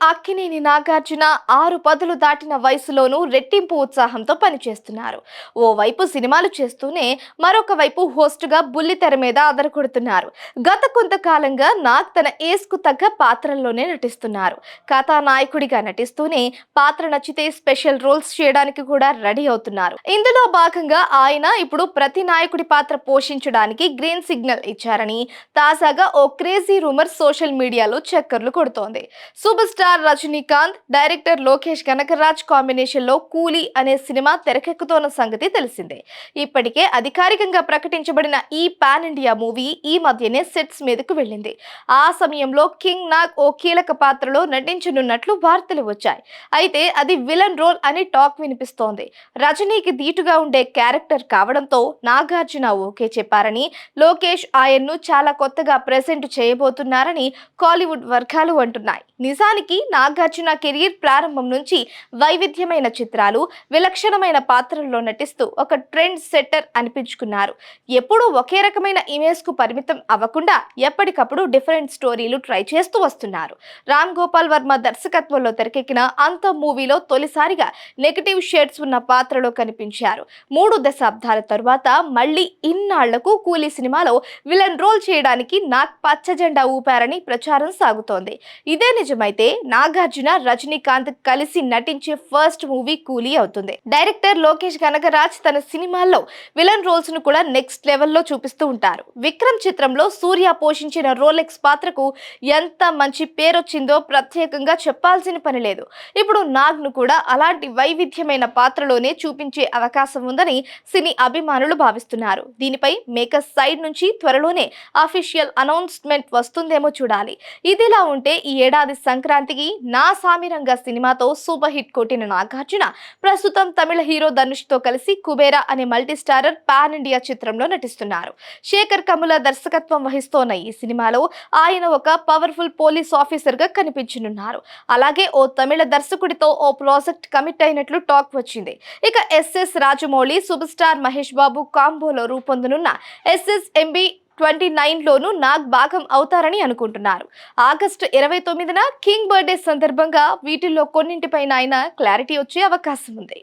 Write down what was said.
అక్కినేని నాగార్జున ఆరు పదులు దాటిన వయసులోనూ రెట్టింపు ఉత్సాహంతో పనిచేస్తున్నారు. ఓవైపు సినిమాలు చేస్తూనే మరొక వైపు హోస్ట్గా బుల్లితెర మీద అదరకొడుతున్నారు గత కొంతకాలంగా నాగ్ తన ఏస్కు తగ్గ పాత్రల్లోనే నటిస్తున్నారు. కథానాయకుడిగా నటిస్తూనే పాత్ర నచ్చితే స్పెషల్ రోల్స్ చేయడానికి కూడా రెడీ అవుతున్నారు. ఇందులో భాగంగా ఆయన ఇప్పుడు ప్రతి నాయకుడి పాత్ర పోషించడానికి గ్రీన్ సిగ్నల్ ఇచ్చారని తాజాగా ఓ క్రేజీ రూమర్ సోషల్ మీడియాలో చక్కర్లు కొడుతోంది. Super star Rajinikanth director Lokesh Kanagaraj కాంబినేషన్లో కూలీ అనే సినిమా తెరకెక్కుతోన్న సంగతి తెలిసిందే. ఇప్పటికే అధికారికంగా ప్రకటించబడిన ఈ పాన్ ఇండియా మూవీ ఈ మధ్యనే సెట్స్ మీదకు వెళ్ళింది. ఆ సమయంలో కింగ్ నాగ్ ఓ కీలక పాత్రలో నటించనున్నట్లు వార్తలు వచ్చాయి. అయితే అది విలన్ రోల్ అని టాక్ వినిపిస్తోంది. రజనీకి ధీటుగా ఉండే క్యారెక్టర్ కావడంతో నాగార్జున ఓకే చెప్పారని లోకేష్ ఆయన్ను చాలా కొత్తగా ప్రెజెంట్ చేయబోతున్నారని కాలీవుడ్ వర్గాలు అంటున్నాయి. నిజానికి నాగార్జున కెరీర్ ప్రారంభం నుంచి వైవిధ్యమైన చిత్రాలు విలక్షణమైన పాత్రల్లో నటిస్తూ ఒక ట్రెండ్ సెట్టర్ అనిపించుకున్నారు. ఎప్పుడూ ఒకే రకమైన ఇమేజ్కు పరిమితం అవ్వకుండా ఎప్పటికప్పుడు డిఫరెంట్ స్టోరీలు ట్రై చేస్తూ వస్తున్నారు. రామ్ గోపాల్ వర్మ దర్శకత్వంలో తెరకెక్కిన అంత మూవీలో తొలిసారిగా నెగటివ్ షేడ్స్ ఉన్న పాత్రలో కనిపించారు. మూడు దశాబ్దాల తరువాత మళ్ళీ ఇన్నాళ్ళకు కూలీ సినిమాలో విలన్ రోల్ చేయడానికి నాగ్ పచ్చ జెండా ఊపారని ప్రచారం సాగుతోంది. ఇదే నిజమైతే నాగార్జున రజనీకాంత్ కలిసి నటించే ఫస్ట్ మూవీ కూలీ అవుతుంది. డైరెక్టర్ లోకేష్ కనకరాజ్ తన సినిమాల్లో విలన్ రోల్స్ను కూడా నెక్స్ట్ లెవెల్లో చూపిస్తూ ఉంటారు. విక్రమ్ చిత్రంలో సూర్య పోషించిన రోలెక్స్ పాత్రకు ఎంత మంచి పేరొచ్చిందో ప్రత్యేకంగా చెప్పాల్సిన పని లేదు. ఇప్పుడు నాగ్ను కూడా అలాంటి వైవిధ్యమైన పాత్రలోనే చూపించే అవకాశం ఉందని సినీ అభిమానులు భావిస్తున్నారు. దీనిపై మేకర్స్ సైడ్ నుంచి త్వరలోనే అఫీషియల్ అనౌన్స్మెంట్ వస్తుందేమో చూడాలి. ఇదిలా ఉంటే ఈ ఏడాది సంక్రాంతికి నా సామిరంగ సినిమాతో సూపర్ హిట్ కొట్టిన నాగార్జున ప్రస్తుతం తమిళ హీరో ధనుష్తో కలిసి కుబేరా అనే మల్టీస్టారర్ పాన్ ఇండియా చిత్రంలో నటిస్తున్నారు. శేఖర్ కముల దర్శకత్వం వహిస్తోన్న ఈ సినిమాలో ఆయన ఒక పవర్ఫుల్ పోలీస్ ఆఫీసర్గా కనిపించనున్నారు. అలాగే ఓ తమిళ దర్శకుడితో ఓ ప్రాజెక్ట్ కమిట్ అయినట్లు టాక్ వచ్చింది. ఇక S S Rajamouli super star Mahesh Babu కాంబోలో రూపొందనున్న S S M B twenty నైన్లోనూ Nag భాగం అవుతారని అనుకుంటున్నారు. ఆగస్టు ఇరవై తొమ్మిదిన కింగ్ బర్త్డే సందర్భంగా వీటిల్లో కొన్నింటిపైన ఆయన క్లారిటీ వచ్చే అవకాశం ఉంది.